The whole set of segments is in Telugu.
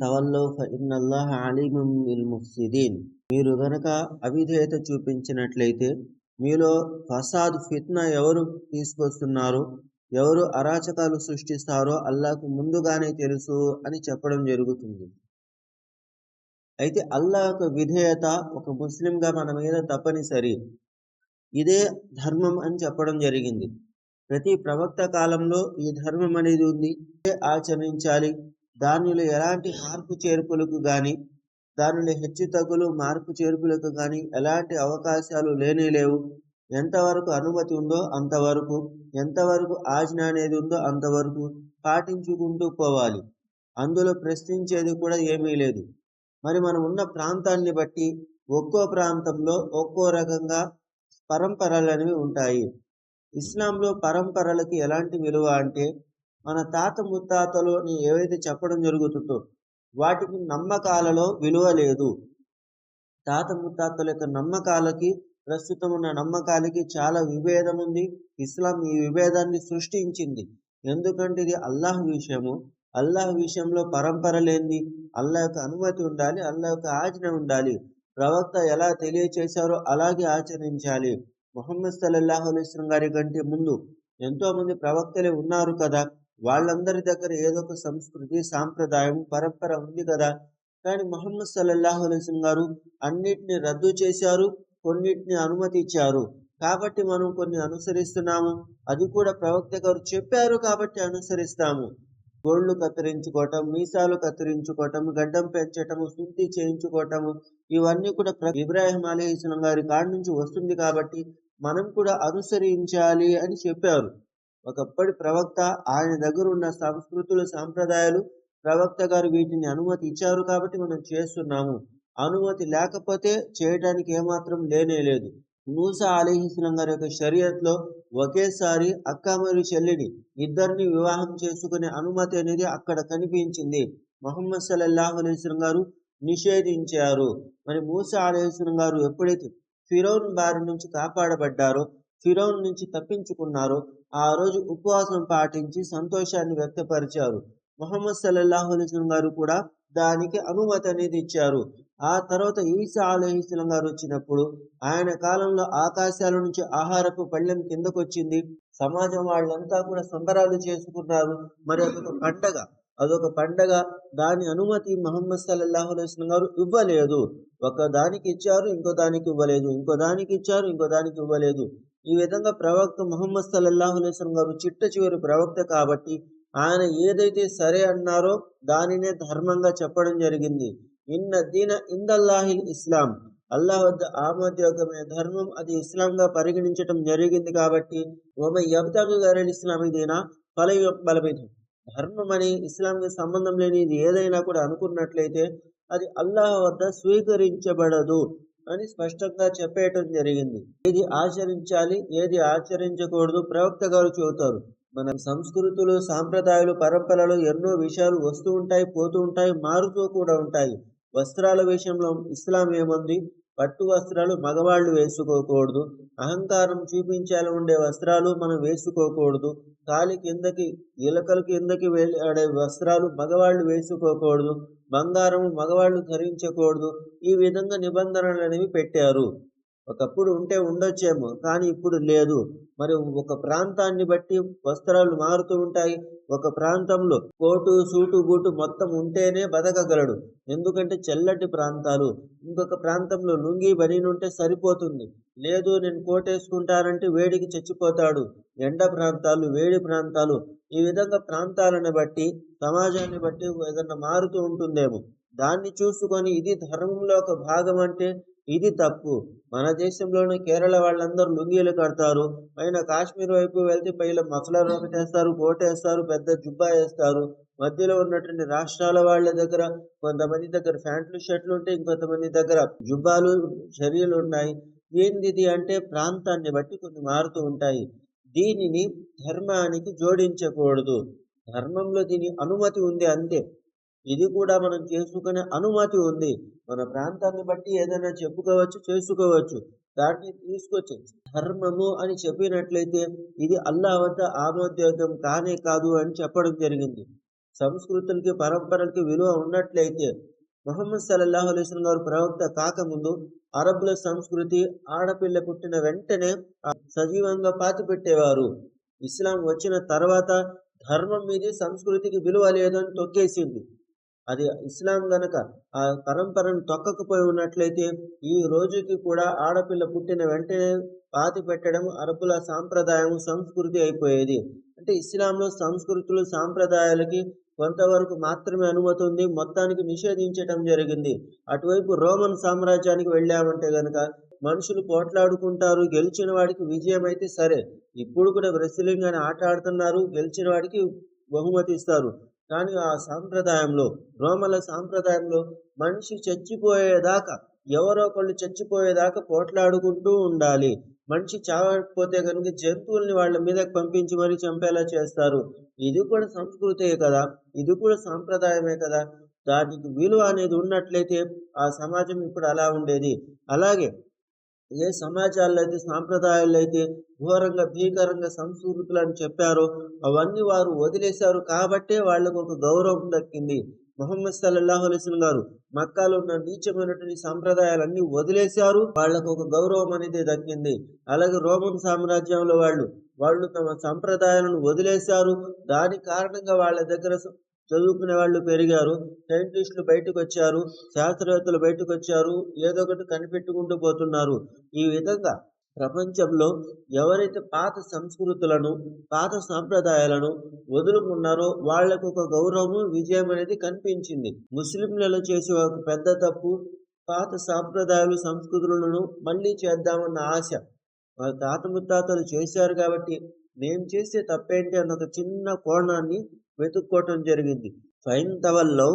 తవల్లౌ ఫఇన్నల్లాహ అలీముం బిల్ ముఫ్సిదీన్ మీరు గనక అవిధేయత చూపించినట్లయితే మీలో ఫసాద్ ఫిత్నా ఎవరు తీసుకొస్తున్నారో ఎవరు అరాచకాలు సృష్టిస్తారో అల్లాకు ముందుగానే తెలుసు అని చెప్పడం జరుగుతుంది. అయితే అల్లా యొక్క విధేయత ఒక ముస్లింగా మన మీద తప్పనిసరి. ఇదే ధర్మం అని చెప్పడం జరిగింది. ప్రతి ప్రవక్త కాలంలో ఈ ధర్మం అనేది ఉంది. ఆచరించాలి? దానిలో ఎలాంటి మార్పు చేర్పులకు కానీ దానిలో హెచ్చు తగ్గులు మార్పు చేర్పులకు కానీ ఎలాంటి అవకాశాలు లేనే లేవు. ఎంతవరకు అనుమతి ఉందో అంతవరకు ఎంతవరకు ఆజ్ఞ అనేది ఉందో అంతవరకు పాటించుకుంటూ పోవాలి. అందులో ప్రశ్నించేది కూడా ఏమీ లేదు. మరి మనం ఉన్న ప్రాంతాన్ని బట్టి ఒక్కో ప్రాంతంలో ఒక్కో రకంగా పరంపరలు అనేవి ఉంటాయి. ఇస్లాంలో పరంపరలకి ఎలాంటి విలువ అంటే మన తాత ముత్తాతలు అని ఏవైతే చెప్పడం జరుగుతుందో వాటికి నమ్మకాలలో విలువ లేదు. తాత ముత్తాతల యొక్క నమ్మకాలకి ప్రస్తుతం ఉన్న నమ్మకాలకి చాలా విభేదం ఉంది. ఇస్లాం ఈ విభేదాన్ని సృష్టించింది. ఎందుకంటే ఇది అల్లాహ్ విషయము. అల్లాహ్ విషయంలో పరంపర లేని అల్లాహ్ యొక్క అనుమతి ఉండాలి. అల్లా యొక్క ఆజ్ఞ ఉండాలి. ప్రవక్త ఎలా తెలియచేశారో అలాగే ఆచరించాలి. మొహమ్మద్ సల్లల్లాహు అలైస్లం గారి కంటే ముందు ఎంతో మంది ప్రవక్తలే ఉన్నారు కదా. వాళ్ళందరి దగ్గర ఏదో ఒక సంస్కృతి సాంప్రదాయం పరంపర ఉంది కదా. కానీ మహమ్మద్ సల్లల్లాహు అలైస్లం గారు అన్నిటిని రద్దు చేశారు కొన్నిటిని అనుమతి ఇచ్చారు కాబట్టి మనం కొన్ని అనుసరిస్తున్నాము. అది కూడా ప్రవక్త గారు చెప్పారు కాబట్టి అనుసరిస్తాము. గోళ్ళు కత్తిరించుకోవటం మీసాలు కత్తిరించుకోవటం గడ్డం పెంచటము శుద్ధి చేయించుకోవటము ఇవన్నీ కూడా ఇబ్రాహిం అలీ ఇస్లాం గారి కాడి నుంచి వస్తుంది కాబట్టి మనం కూడా అనుసరించాలి అని చెప్పారు. ఒకప్పటి ప్రవక్త ఆయన దగ్గర ఉన్న సంస్కృతులు సాంప్రదాయాలు ప్రవక్త గారు వీటిని అనుమతి ఇచ్చారు కాబట్టి మనం చేస్తున్నాము. అనుమతి లేకపోతే చేయడానికి ఏమాత్రం లేనే లేదు. మూసా అలీహిస్లం గారి యొక్క షరియత్లో ఒకేసారి అక్క మరియు చెల్లిని ఇద్దరిని వివాహం చేసుకునే అనుమతి అనేది అక్కడ కనిపించింది. మొహమ్మద్ సల్లల్లాహు అలీస్లం గారు నిషేధించారు. మరి మూసా అలీహిస్లం గారు ఎప్పుడైతే ఫిరోన్ బారి నుంచి కాపాడబడ్డారో ఫిరౌన్ నుంచి తప్పించుకున్నారు. ఆ రోజు ఉపవాసం పాటించి సంతోషాన్ని వ్యక్తపరిచారు. మొహమ్మద్ సల్లల్లాహు గారు కూడా దానికి అనుమతి అనేది ఇచ్చారు. ఆ తర్వాత ఈసా అలహిస్లం గారు వచ్చినప్పుడు ఆయన కాలంలో ఆకాశాల నుంచి ఆహారపు పళ్ళెం కిందకొచ్చింది. సమాజం వాళ్ళంతా కూడా సంబరాలు చేసుకున్నారు. మరి అదొక పండగ. అదొక పండగ. దాని అనుమతి మహమ్మద్ సల్లల్లాహు అలైస్లం గారు ఇవ్వలేదు. ఒక దానికి ఇచ్చారు ఇంకో దానికి ఇవ్వలేదు. ఇంకో దానికి ఇచ్చారు ఇంకో దానికి ఇవ్వలేదు. ఈ విధంగా ప్రవక్త ముహమ్మద్ సల్లల్లాహు అలైస్లం గారు చిట్ట చివరి ప్రవక్త కాబట్టి ఆయన ఏదైతే సరే అన్నారో దానినే ధర్మంగా చెప్పడం జరిగింది. ఇన్న దీన ఇందల్లాహిల్ ఇస్లాం. అల్లాహ్ వద్ద ఆమోద్యోగమైన ధర్మం అది ఇస్లాంగా పరిగణించటం జరిగింది కాబట్టి ఓమై యబ్తగు గారి ఇస్లామీ దీన ఫల బలమైన ధర్మం అని ఇస్లాంకి సంబంధం లేనిది ఏదైనా కూడా అనుకున్నట్లయితే అది అల్లాహ్ వద్ద స్వీకరించబడదు. అని స్పష్టంగా చెప్పేయటం జరిగింది. ఏది ఆచరించాలి ఏది ఆచరించకూడదు ప్రవక్త గారు చెబుతారు. మన సంస్కృతులు సాంప్రదాయాలు పరంపరలు ఎన్నో విషయాలు వస్తూ ఉంటాయి పోతూ ఉంటాయి మారుతూ కూడా ఉంటాయి. వస్త్రాల విషయంలో ఇస్లాం ఏముంది? పట్టు వస్త్రాలు మగవాళ్ళు వేసుకోకూడదు. అహంకారం చూపించాలి ఉండే వస్త్రాలు మనం వేసుకోకూడదు. కాలి కిందకి ఇలకల కిందకి వెళ్ళే వస్త్రాలు మగవాళ్ళు వేసుకోకూడదు. బంగారం మగవాళ్ళు ధరించకూడదు. ఈ విధంగా నిబంధనలు అనేవి పెట్టారు. ఒకప్పుడు ఉంటే ఉండొచ్చేమో కానీ ఇప్పుడు లేదు. మరి ఒక ప్రాంతాన్ని బట్టి వస్త్రాలు మారుతూ ఉంటాయి. ఒక ప్రాంతంలో కోటు సూటు బూటు మొత్తం ఉంటేనే బతకగలడు. ఎందుకంటే చల్లటి ప్రాంతాలు. ఇంకొక ప్రాంతంలో లుంగి బనీనుంటే సరిపోతుంది. లేదు నేను కోటేసుకుంటానంటే వేడికి చచ్చిపోతాడు. ఎండ ప్రాంతాలు వేడి ప్రాంతాలు. ఈ విధంగా ప్రాంతాలను బట్టి సమాజాన్ని బట్టి ఏదన్నా మారుతూ ఉంటుందేమో. దాన్ని చూసుకొని ఇది ధర్మంలో ఒక భాగం అంటే ఇది తప్పు. మన దేశంలోని కేరళ వాళ్ళందరూ లుంగీలు కడతారు. పైన కాశ్మీర్ వైపు వెళ్తే పైన మఫలర్ ఒకటి వేస్తారు కోట వేస్తారు పెద్ద జుబ్బా వేస్తారు. మధ్యలో ఉన్నటువంటి రాష్ట్రాల వాళ్ళ దగ్గర కొంతమంది దగ్గర ప్యాంట్లు షర్ట్లు ఉంటాయి ఇంకొంతమంది దగ్గర జుబ్బాలు చర్యలు ఉన్నాయి. ఏంది అంటే ప్రాంతాన్ని బట్టి కొన్ని మారుతూ ఉంటాయి. దీనిని ధర్మానికి జోడించకూడదు. ధర్మంలో దీని అనుమతి ఉంది అంతే. ఇది కూడా మనం చేసుకునే అనుమతి ఉంది. మన ప్రాంతాన్ని బట్టి ఏదైనా చెప్పుకోవచ్చు చేసుకోవచ్చు. దాన్ని తీసుకొచ్చి ధర్మము అని చెప్పినట్లయితే ఇది అల్లా వద్ద ఆమోద్యోగం కానే కాదు అని చెప్పడం జరిగింది. సంస్కృతులకి పరంపరలకి విలువ ఉన్నట్లయితే మొహమ్మద్ సల్లల్లాహు అలైహి గారు ప్రవక్త కాకముందు అరబ్బుల సంస్కృతి ఆడపిల్ల పుట్టిన వెంటనే సజీవంగా పాతి పెట్టేవారు. ఇస్లాం వచ్చిన తర్వాత ధర్మం మీద సంస్కృతికి విలువ లేదని తొక్కేసింది. అది ఇస్లాం గనక ఆ పరంపరను తొక్కకపోయి ఉన్నట్లయితే ఈ రోజుకి కూడా ఆడపిల్ల పుట్టిన వెంటనే పాతి పెట్టడం అరబుల సాంప్రదాయం సంస్కృతి అయిపోయేది. అంటే ఇస్లాంలో సంస్కృతులు సాంప్రదాయాలకి కొంతవరకు మాత్రమే అనుమతి ఉంది. మొత్తానికి నిషేధించటం జరిగింది. అటువైపు రోమన్ సామ్రాజ్యానికి వెళ్ళామంటే గనక మనుషులు పోట్లాడుకుంటారు గెలిచిన వాడికి విజయం అయితే సరే. ఇప్పుడు కూడా రెస్లింగ్ అని ఆట ఆడుతున్నారు గెలిచిన వాడికి బహుమతి ఇస్తారు. కానీ ఆ సాంప్రదాయంలో రోమల సాంప్రదాయంలో మనిషి చచ్చిపోయేదాకా ఎవరో ఒకళ్ళు చచ్చిపోయేదాకా పోట్లాడుకుంటూ ఉండాలి. మనిషి చావకపోతే కనుక జంతువుల్ని వాళ్ళ మీద పంపించి మరీ చంపేలా చేస్తారు. ఇది కూడా సంస్కృతే కదా ఇది కూడా సాంప్రదాయమే కదా. దానికి విలువ అనేది ఉన్నట్లయితే ఆ సమాజం ఇప్పుడు అలా ఉండేది. అలాగే ఏ సమాజాల్లో అయితే సాంప్రదాయాల్లో అయితే ఘోరంగా భీకరంగా సంస్కృతులు అని చెప్పారో అవన్నీ వారు వదిలేశారు కాబట్టే వాళ్ళకు ఒక గౌరవం దక్కింది. మొహమ్మద్ సల్లల్లాహు అలైస్లం గారు మక్కాలో ఉన్న నీచమైనటువంటి సాంప్రదాయాలన్నీ వదిలేశారు. వాళ్ళకు ఒక గౌరవం అనేది దక్కింది. అలాగే రోమన్ సామ్రాజ్యంలో వాళ్ళు వాళ్ళు తమ సంప్రదాయాలను వదిలేశారు. దాని కారణంగా వాళ్ళ దగ్గర చదువుకునే వాళ్ళు పెరిగారు సైంటిస్టులు బయటకు వచ్చారు శాస్త్రవేత్తలు బయటకు వచ్చారు ఏదో ఒకటి కనిపెట్టుకుంటూ పోతున్నారు. ఈ విధంగా ప్రపంచంలో ఎవరైతే పాత సంస్కృతులను పాత సాంప్రదాయాలను వదులుకున్నారో వాళ్ళకు ఒక గౌరవము విజయం అనేది కనిపించింది. ముస్లింలలో చేసే ఒక పెద్ద తప్పు పాత సాంప్రదాయాలు సంస్కృతులను మళ్ళీ చేద్దామన్న ఆశ. వాళ్ళ తాత ముత్తాతలు చేశారు కాబట్టి మేము చేసే తప్పేంటి అన్న ఒక చిన్న కోణాన్ని వెతుక్కోవటం జరిగింది. ఫైన్ తవల్లో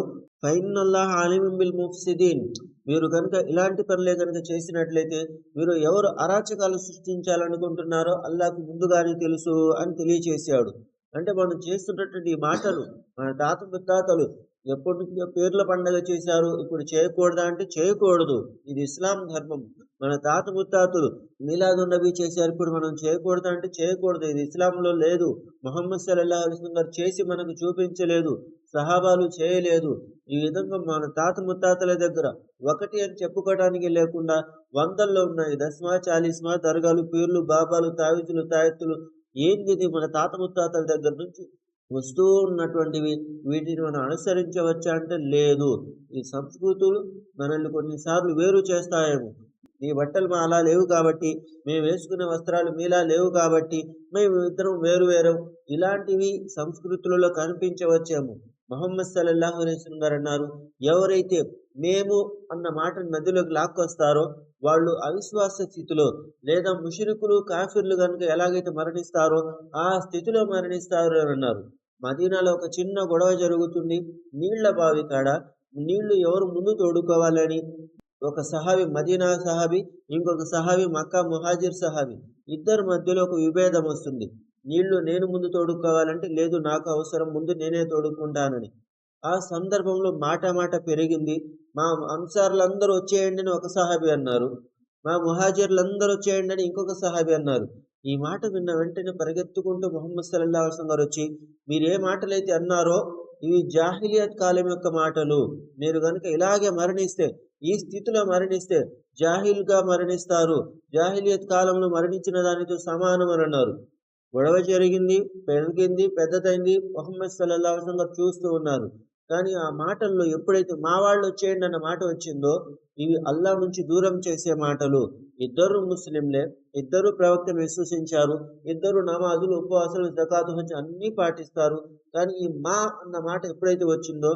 ఫైన్ అల్లాహ్ అలీమిల్ ముఫ్సిదీన్. మీరు కనుక ఇలాంటి పనులే కనుక చేసినట్లయితే మీరు ఎవరు అరాచకాలు సృష్టించాలనుకుంటున్నారో అల్లాకు ముందుగానే తెలుసు అని తెలియచేశాడు. అంటే మనం చేస్తున్నటువంటి ఈ మాటలు మన తాత ముత్తాతలు ఎప్పటి నుంచో పేర్ల పండగ చేశారు ఇప్పుడు చేయకూడదా అంటే చేయకూడదు. ఇది ఇస్లాం ధర్మం. మన తాత ముత్తాతలు మీలాదు నబీ చేశారు. ఇప్పుడు మనం చేయకూడదు అంటే చేయకూడదు. ఇది ఇస్లాంలో లేదు. మొహమ్మద్ సల్లా అలిస్లం గారు చేసి మనకు చూపించలేదు. సహాబాలు చేయలేదు. ఈ విధంగా మన తాత ముత్తాతల దగ్గర ఒకటి అని చెప్పుకోవడానికి లేకుండా వందల్లో ఉన్నాయి. దస్మా చాలీస్మా దర్గాలు పీర్లు బాబాలు తావిజులు తాయెత్తులు. ఏంది మన తాత ముత్తాతల దగ్గర నుంచి వస్తూ ఉన్నటువంటివి. వీటిని మనం అనుసరించవచ్చా అంటే లేదు. ఈ సంస్కృతులు మనల్ని కొన్నిసార్లు వేరు చేస్తాయేమో. మీ బట్టలు మా అలా లేవు కాబట్టి మేము వేసుకునే వస్త్రాలు మీలా లేవు కాబట్టి మేము ఇద్దరం వేరు వేరు. ఇలాంటివి సంస్కృతులలో కనిపించవచ్చాము. మొహమ్మద్ సల్లల్లాహు అలైస్లం గారు అన్నారు ఎవరైతే మేము అన్న మాటను నదిలోకి లాక్కొస్తారో వాళ్ళు అవిశ్వాస స్థితిలో లేదా ముషిరుకులు కాఫీర్లు కనుక ఎలాగైతే మరణిస్తారో ఆ స్థితిలో మరణిస్తారు అని అన్నారు. మదీనాలో ఒక చిన్న గొడవ జరుగుతుంది. నీళ్ళ బావి కాడ నీళ్ళు ఎవరు ముందు తోడుకోవాలని ఒక సహాబి మదీనా సహాబి ఇంకొక సహాబి మక్కా ముహాజిర్ సహాబి. ఇద్దరి మధ్యలో ఒక విభేదం వస్తుంది. నీళ్ళు నేను ముందు తోడుకోవాలంటే లేదు నాకు అవసరం ముందు నేనే తోడుకుంటానని. ఆ సందర్భంలో మాట మాట పెరిగింది. మా అంసార్లందరూ వచ్చేయండి అని ఒక సహాబి అన్నారు. మా ముహాజిర్లందరూ వచ్చేయండి అని ఇంకొక సహాబి అన్నారు. ఈ మాట విన్న వెంటనే పరిగెత్తుకుంటూ మొహమ్మద్ సల్లా అల్సం గారు వచ్చి మీరు ఏ మాటలైతే అన్నారో? ఇవి జాహిలియత్ కాలం యొక్క మాటలు. మీరు కనుక ఇలాగే మరణిస్తే ఈ స్థితిలో మరణిస్తే జాహిల్గా మరణిస్తారు. జాహిలియత్ కాలంలో మరణించిన దానితో సమానం అని అన్నారు. గొడవ జరిగింది పెరిగింది పెద్దదైంది. మొహమ్మద్ సల్లా గారు చూస్తూ ఉన్నారు. కానీ ఆ మాటల్లో ఎప్పుడైతే మా వాళ్ళు వచ్చేయండి అన్న మాట వచ్చిందో ఇవి అల్లా నుంచి దూరం చేసే మాటలు. ఇద్దరు ముస్లింలే ఇద్దరు ప్రవక్తను విశ్వసించారు. ఇద్దరు నమాజులు ఉపవాసాలు జకాతు హజ్ అన్నీ పాటిస్తారు. కానీ ఈ మా అన్న మాట ఎప్పుడైతే వచ్చిందో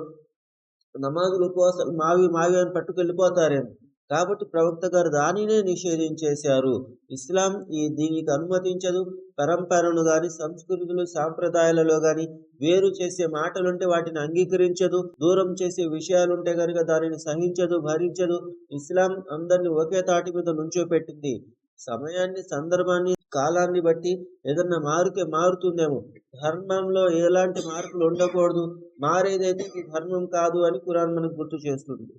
నమాజులు ఉపవాసాలు మావి మావి అని పట్టుకెళ్ళిపోతారేమో. కాబట్టి ప్రవక్త గారు దానినే నిషేధించేశారు. ఇస్లాం ఈ దీనికి అనుమతించదు. పరంపరను కానీ సంస్కృతులు సాంప్రదాయాలలో కానీ వేరు చేసే మాటలుంటే వాటిని అంగీకరించదు. దూరం చేసే విషయాలుంటే కనుక దానిని సహించదు భరించదు. ఇస్లాం అందరిని ఒకే తాటి మీద నుంచోపెట్టింది. సమయాన్ని సందర్భాన్ని కాలాన్ని బట్టి ఏదన్నా మారుకే మారుతుందేమో. ధర్మంలో ఎలాంటి మార్పులు ఉండకూడదు. మారేదైతే ధర్మం కాదు అని కురాన్ మనకు గుర్తు చేస్తుంది.